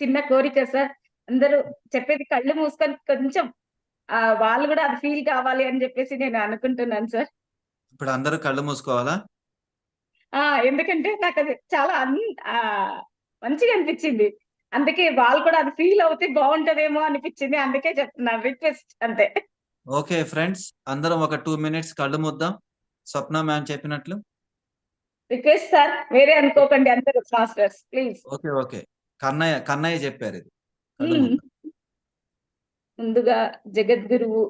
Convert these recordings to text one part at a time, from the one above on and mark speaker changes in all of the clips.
Speaker 1: చిన్న కోరిక సార్. అందరూ చెప్పేది కళ్ళు మూసుకొని కొంచెం వాళ్ళు కూడా అది ఫీల్ కావాలి అని చెప్పేసి నేను అనుకుంటున్నాను సార్.
Speaker 2: ఇప్పుడు అందరూ కళ్ళు మూసుకోవాలా?
Speaker 1: ఆ ఎందుకంటే నాకు అది చాలా మంచిగా అనిపించింది. అందుకే వాళ్ళు కూడా అది ఫీల్ అవుతే బాగుంటదేమో అనిపించింది. అందుకే చెప్తున్నాను రిక్వెస్ట్ అంతే.
Speaker 2: ఓకే ఫ్రెండ్స్ అందరం ఒక టూ మినిట్స్ కళ్ళు ముద్దాం. స్వప్న మ్యామ్ చెప్పినట్లు.
Speaker 1: రిక్వెస్ట్ సార్ వేరే అనుకోకండి అందరూ masters please.
Speaker 2: Okay okay. Kannayya Kannayya చెప్పారు ఇది.
Speaker 1: ముందుగా జగద్గురువు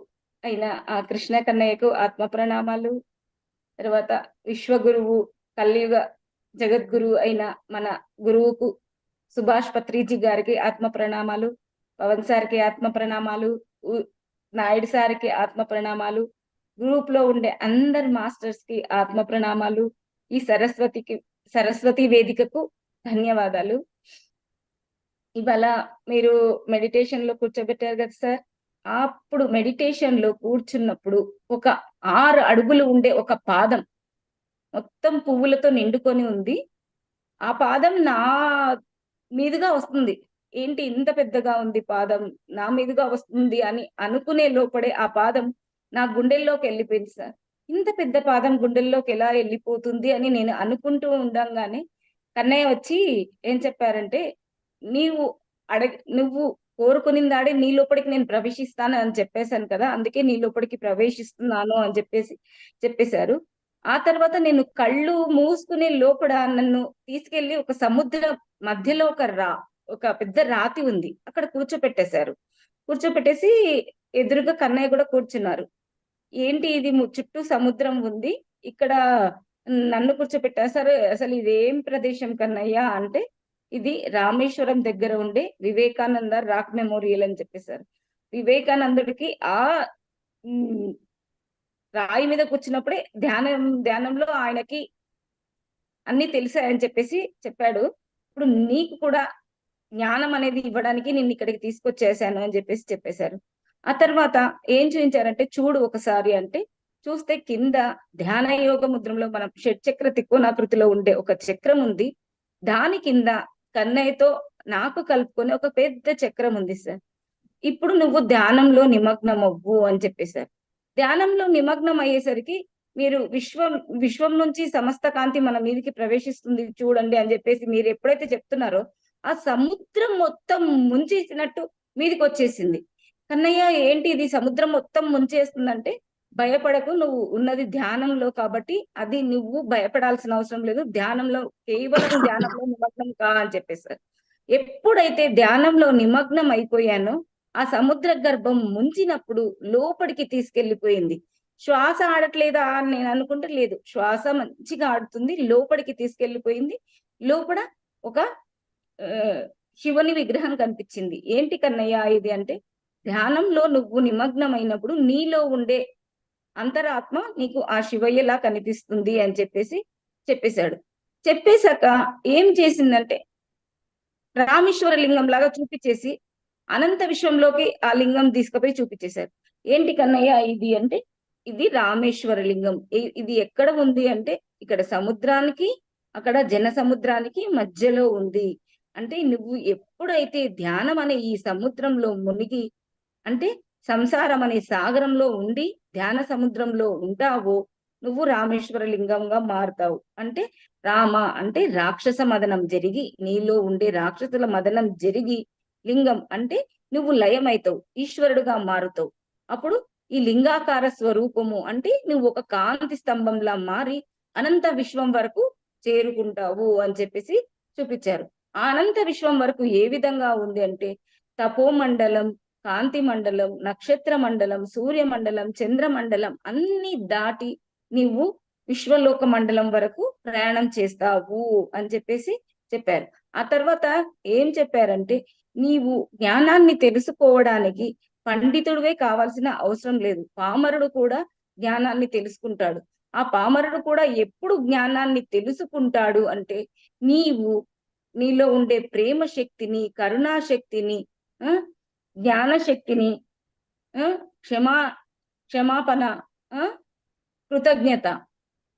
Speaker 1: అయిన ఆ కృష్ణ కన్నయ్యకు ఆత్మ ప్రణామాలు తర్వాత విశ్వగురువు కలియుగ జగద్గురువు అయిన మన గురువుకు సుభాష్ పత్రిజీ గారికి ఆత్మ ప్రణామాలు పవన్ సార్కి ఆత్మ ప్రణామాలు నాయుడు సార్కి ఆత్మ ప్రణామాలు గ్రూప్లో ఉండే అందరి మాస్టర్స్కి ఆత్మ ప్రణామాలు ఈ సరస్వతికి సరస్వతి వేదికకు ధన్యవాదాలు. ఇవాళ మీరు మెడిటేషన్లో కూర్చోబెట్టారు కదా సార్? అప్పుడు మెడిటేషన్లో కూర్చున్నప్పుడు ఒక ఆరు అడుగులు ఉండే ఒక పాదం మొత్తం పువ్వులతో నిండుకొని ఉంది. ఆ పాదం నా మీదుగా వస్తుంది. ఏంటి ఇంత పెద్దగా ఉంది పాదం? నా మీదుగా వస్తుంది అని అనుకునే లోపడే ఆ పాదం నా గుండెల్లోకి వెళ్ళిపోయింది సార్. ఇంత పెద్ద పాదం గుండెల్లోకి ఎలా వెళ్ళిపోతుంది అని నేను అనుకుంటూ ఉండంగానే కన్నయ్య వచ్చి ఏం చెప్పారంటే నీవు అడగ నువ్వు కోరుకునిందాడే నీ లోపలికి నేను ప్రవేశిస్తాను అని చెప్పేశాను కదా అందుకే నీ లోపలికి ప్రవేశిస్తున్నాను అని చెప్పేసి చెప్పేశారు. ఆ తర్వాత నేను కళ్ళు మూసుకునే లోపల నన్ను తీసుకెళ్ళి ఒక సముద్ర మధ్యలో ఒక రా ఒక పెద్ద రాతి ఉంది అక్కడ కూర్చోపెట్టేశారు. కూర్చోపెట్టేసి ఎదురుగా కన్నయ్య కూడా కూర్చున్నారు. ఏంటి ఇది చుట్టూ సముద్రం ఉంది ఇక్కడ నన్ను కూర్చోపెట్టారు. సరే అసలు ఇదేం ప్రదేశం కన్నయ్య అంటే ఇది రామేశ్వరం దగ్గర ఉండే వివేకానంద రాక్ మెమోరియల్ అని చెప్పేశారు. వివేకానందుడికి ఆ రాయి మీద కూర్చున్నప్పుడే ధ్యానం ధ్యానంలో ఆయనకి అన్ని తెలిసాయని చెప్పేసి చెప్పాడు. ఇప్పుడు నీకు కూడా జ్ఞానం అనేది ఇవ్వడానికి నేను ఇక్కడికి తీసుకొచ్చేసాను అని చెప్పేసి చెప్పేశారు. ఆ తర్వాత ఏం చూపించారంటే చూడు ఒకసారి అంటే చూస్తే కింద ధ్యాన యోగ ముద్రంలో మనం షట్చక్ర తిక్కోనాకృతిలో ఉండే ఒక చక్రం ఉంది. దాని కింద కన్నయ్యతో నాకు కలుపుకొని ఒక పెద్ద చక్రం ఉంది సార్. ఇప్పుడు నువ్వు ధ్యానంలో నిమగ్నం అవ్వు అని చెప్పేశారు ధ్యానంలో నిమగ్నం అయ్యేసరికి మీరు విశ్వం విశ్వం నుంచి సమస్త కాంతి మన మీదకి ప్రవేశిస్తుంది చూడండి అని చెప్పేసి మీరు ఎప్పుడైతే చెప్తున్నారో ఆ సముద్రం మొత్తం ముంచేసినట్టు మీదికి వచ్చేసింది కన్నయ్య ఏంటి ఇది? సముద్రం మొత్తం ముంచేస్తుందంటే భయపడకు నువ్వు ఉన్నది ధ్యానంలో కాబట్టి అది నువ్వు భయపడాల్సిన అవసరం లేదు. ధ్యానంలో కేవలం ధ్యానంలో నిమగ్నం కా అని చెప్పేశారు ఎప్పుడైతే ధ్యానంలో నిమగ్నం అయిపోయానో ఆ సముద్ర గర్భం ముంచినప్పుడు లోపలికి తీసుకెళ్ళిపోయింది శ్వాస ఆడట్లేదా అని నేను అనుకుంటే లేదు. శ్వాస మంచిగా ఆడుతుంది లోపలికి తీసుకెళ్ళిపోయింది లోపల ఒక శివుని విగ్రహం కనిపించింది. ఏంటి కన్నయ్య ఇది అంటే ధ్యానంలో నువ్వు నిమగ్నమైనప్పుడు నీలో ఉండే అంతరాత్మ నీకు ఆ శివయ్యలా కనిపిస్తుంది అని చెప్పేసి చెప్పేశాడు. చెప్పేశాక ఏం చేసిందంటే రామేశ్వర లింగం లాగా చూపించేసి అనంత విశ్వంలోకి ఆ లింగం తీసుకుపోయి చూపించేశారు ఏంటి కన్నయ్య ఇది అంటే ఇది రామేశ్వర లింగం ఇది ఎక్కడ ఉంది అంటే ఇక్కడ సముద్రానికి అక్కడ జన సముద్రానికి మధ్యలో ఉంది. అంటే నువ్వు ఎప్పుడైతే ధ్యానం అనే ఈ సముద్రంలో మునిగి అంటే సంసారం అనే సాగరంలో ఉండి ధ్యాన సముద్రంలో ఉంటావో నువ్వు రామేశ్వర లింగంగా మారుతావు. అంటే రామ అంటే రాక్షస మదనం జరిగి నీలో ఉండే రాక్షసుల మదనం జరిగి లింగం అంటే నువ్వు లయమైతావు ఈశ్వరుడుగా మారుతావు. అప్పుడు ఈ లింగాకార స్వరూపము అంటే నువ్వు ఒక కాంతి స్తంభంలా మారి అనంత విశ్వం వరకు చేరుకుంటావు అని చెప్పేసి చూపించారు. ఆ అనంత విశ్వం వరకు ఏ విధంగా ఉంది అంటే తపోమండలం కాంతి మండలం నక్షత్ర మండలం సూర్య మండలం చంద్ర మండలం అన్ని దాటి నీవు విశ్వలోక మండలం వరకు ప్రయాణం చేస్తావు అని చెప్పేసి చెప్పారు. ఆ తర్వాత ఏం చెప్పారంటే నీవు జ్ఞానాన్ని తెలుసుకోవడానికి పండితుడివే కావాల్సిన అవసరం లేదు. పామరుడు కూడా జ్ఞానాన్ని తెలుసుకుంటాడు. ఆ పామరుడు కూడా ఎప్పుడు జ్ఞానాన్ని తెలుసుకుంటాడు అంటే నీవు నీలో ఉండే ప్రేమ శక్తిని కరుణా శక్తిని ధ్యాన శక్తిని ఆ, క్షమా క్షమాపణ ఆ, కృతజ్ఞత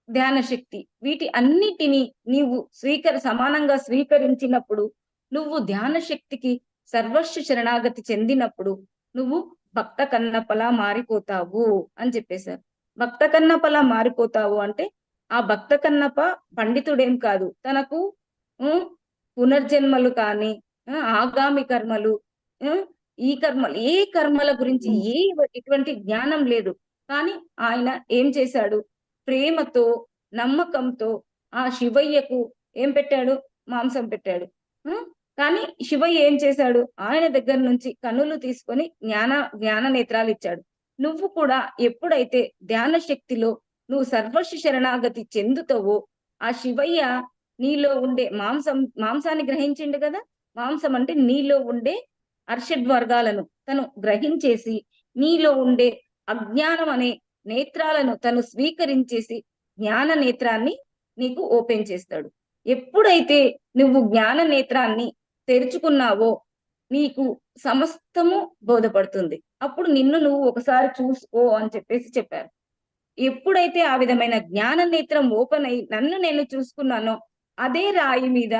Speaker 1: ధ్యాన శక్తి వీటి అన్నిటిని నీవు స్వీకర సమానంగా స్వీకరించినప్పుడు నువ్వు ధ్యాన శక్తికి సర్వస్వ శరణాగతి చెందినప్పుడు నువ్వు భక్త కన్నపలా మారిపోతావు అని చెప్పేశారు. భక్త కన్నపలా మారిపోతావు అంటే ఆ భక్త కన్నప పండితుడేం కాదు. తనకు పునర్జన్మలు కానీ ఆగామి కర్మలు ఈ కర్మలు ఏ కర్మల గురించి ఏ ఎటువంటి జ్ఞానం లేదు. కానీ ఆయన ఏం చేశాడు? ప్రేమతో నమ్మకంతో ఆ శివయ్యకు ఏం పెట్టాడు? మాంసం పెట్టాడు? కానీ శివయ్య ఏం చేశాడు? ఆయన దగ్గర నుంచి కన్నులు తీసుకొని జ్ఞాన జ్ఞాన నేత్రాలు ఇచ్చాడు. నువ్వు కూడా ఎప్పుడైతే ధ్యాన శక్తిలో నువ్వు సర్వస్వ శరణాగతి చెందుతావో ఆ శివయ్య నీలో ఉండే మాంసం మాంసాన్ని గ్రహించిండు కదా? మాంసం అంటే నీలో ఉండే అర్షడ్ వర్గాలను తను గ్రహించేసి నీలో ఉండే అజ్ఞానం అనే నేత్రాలను తను స్వీకరించేసి జ్ఞాన నేత్రాన్ని నీకు ఓపెన్ చేస్తాడు. ఎప్పుడైతే నువ్వు జ్ఞాన నేత్రాన్ని తెరుచుకున్నావో నీకు సమస్తము బోధపడుతుంది. అప్పుడు నిన్ను నువ్వు ఒకసారి చూసుకో అని చెప్పేసి చెప్పారు. ఎప్పుడైతే ఆ విధమైన జ్ఞాన నేత్రం ఓపెన్ అయి నన్ను నేను చూసుకున్నానో అదే రాయి మీద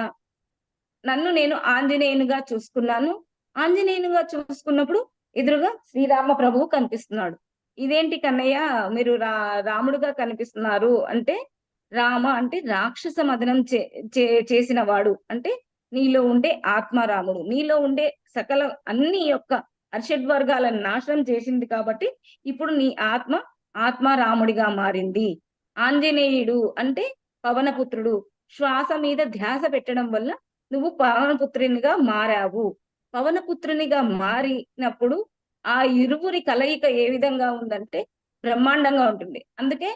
Speaker 1: నన్ను నేను ఆంజనేయునిగా చూసుకున్నాను ఆంజనేయునిగా చూసుకున్నప్పుడు ఎదురుగా శ్రీరామ ప్రభువు కనిపిస్తున్నాడు. ఇదేంటి కన్నయ్య? మీరు రా రాముడుగా కనిపిస్తున్నారు అంటే రామ అంటే రాక్షస మదనం చే చే- చేసిన వాడు. అంటే నీలో ఉండే ఆత్మారాముడు. నీలో ఉండే సకల అన్ని యొక్క అర్షడ్ వర్గాలను నాశనం చేసింది కాబట్టి ఇప్పుడు నీ ఆత్మ ఆత్మారాముడిగా మారింది. ఆంజనేయుడు అంటే పవనపుత్రుడు. శ్వాస మీద ధ్యాస పెట్టడం వల్ల నువ్వు పవనపుత్రునిగా మారావు. పవనపుత్రునిగా మారినప్పుడు ఆ ఇరువురి కలయిక ఏ విధంగా ఉందంటే బ్రహ్మాండంగా ఉంటుంది. అందుకే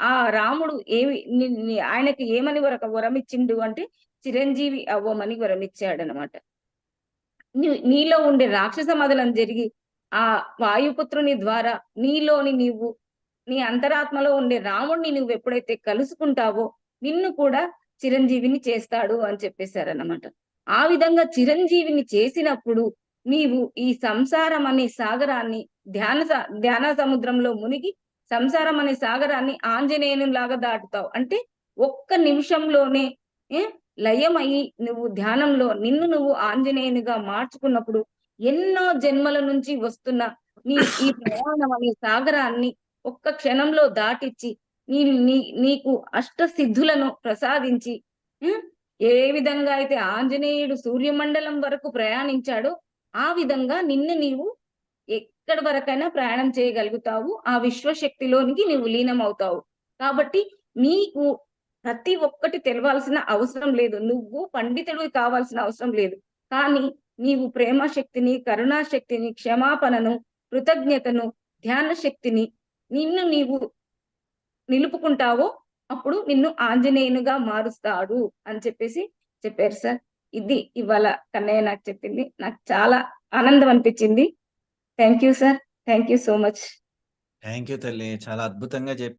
Speaker 1: ఆ రాముడు ఏమి ఆయనకి ఏమని వరకు వరం ఇచ్చిండు అంటే చిరంజీవి అవ్వమని వరం ఇచ్చాడనమాట నీలో ఉండే రాక్షస మదనం జరిగి ఆ వాయుపుత్రుని ద్వారా నీలోని నీవు నీ అంతరాత్మలో ఉండే రాముడిని నువ్వు ఎప్పుడైతే కలుసుకుంటావో నిన్ను కూడా చిరంజీవిని చేస్తాడు అని చెప్పేశారన్నమాట. ఆ విధంగా చిరంజీవిని చేసినప్పుడు నీవు ఈ సంసారం అనే సాగరాన్ని ధ్యాన ధ్యాన సముద్రంలో మునిగి సంసారం అనే సాగరాన్ని ఆంజనేయుని లాగా దాటుతావు. అంటే ఒక్క నిమిషంలోనే లయమయ్యి నువ్వు ధ్యానంలో నిన్ను నువ్వు ఆంజనేయునిగా మార్చుకున్నప్పుడు ఎన్నో జన్మల నుంచి వస్తున్న నీ ఈ ప్రయాణం అనే సాగరాన్ని ఒక్క క్షణంలో దాటిచ్చి నీ నీ నీకు అష్ట సిద్ధులను ప్రసాదించి ఏ విధంగా అయితే ఆంజనేయుడు సూర్యమండలం వరకు ప్రయాణించాడో ఆ విధంగా నిన్ను నీవు ఎక్కడి వరకైనా ప్రయాణం చేయగలుగుతావు. ఆ విశ్వశక్తిలోనికి నీవు లీనం అవుతావు కాబట్టి నీకు ప్రతి ఒక్కటి తెలవాల్సిన అవసరం లేదు. నువ్వు పండితుడు కావాల్సిన అవసరం లేదు. కానీ నీవు ప్రేమ శక్తిని కరుణా శక్తిని క్షమాపణను కృతజ్ఞతను ధ్యాన శక్తిని నిన్ను నీవు నిలుపుకుంటావో అప్పుడు నిన్ను ఆంజనేయునిగా మారుస్తాడు అని చెప్పేసి చెప్పారు సార్. ఇది ఇవాళ కన్నయ్య నాకు చెప్పింది. నాకు చాలా ఆనందం అనిపించింది. Thank you sir thank you so much
Speaker 2: thank you తల్లి. చాలా అద్భుతంగా చెప్పి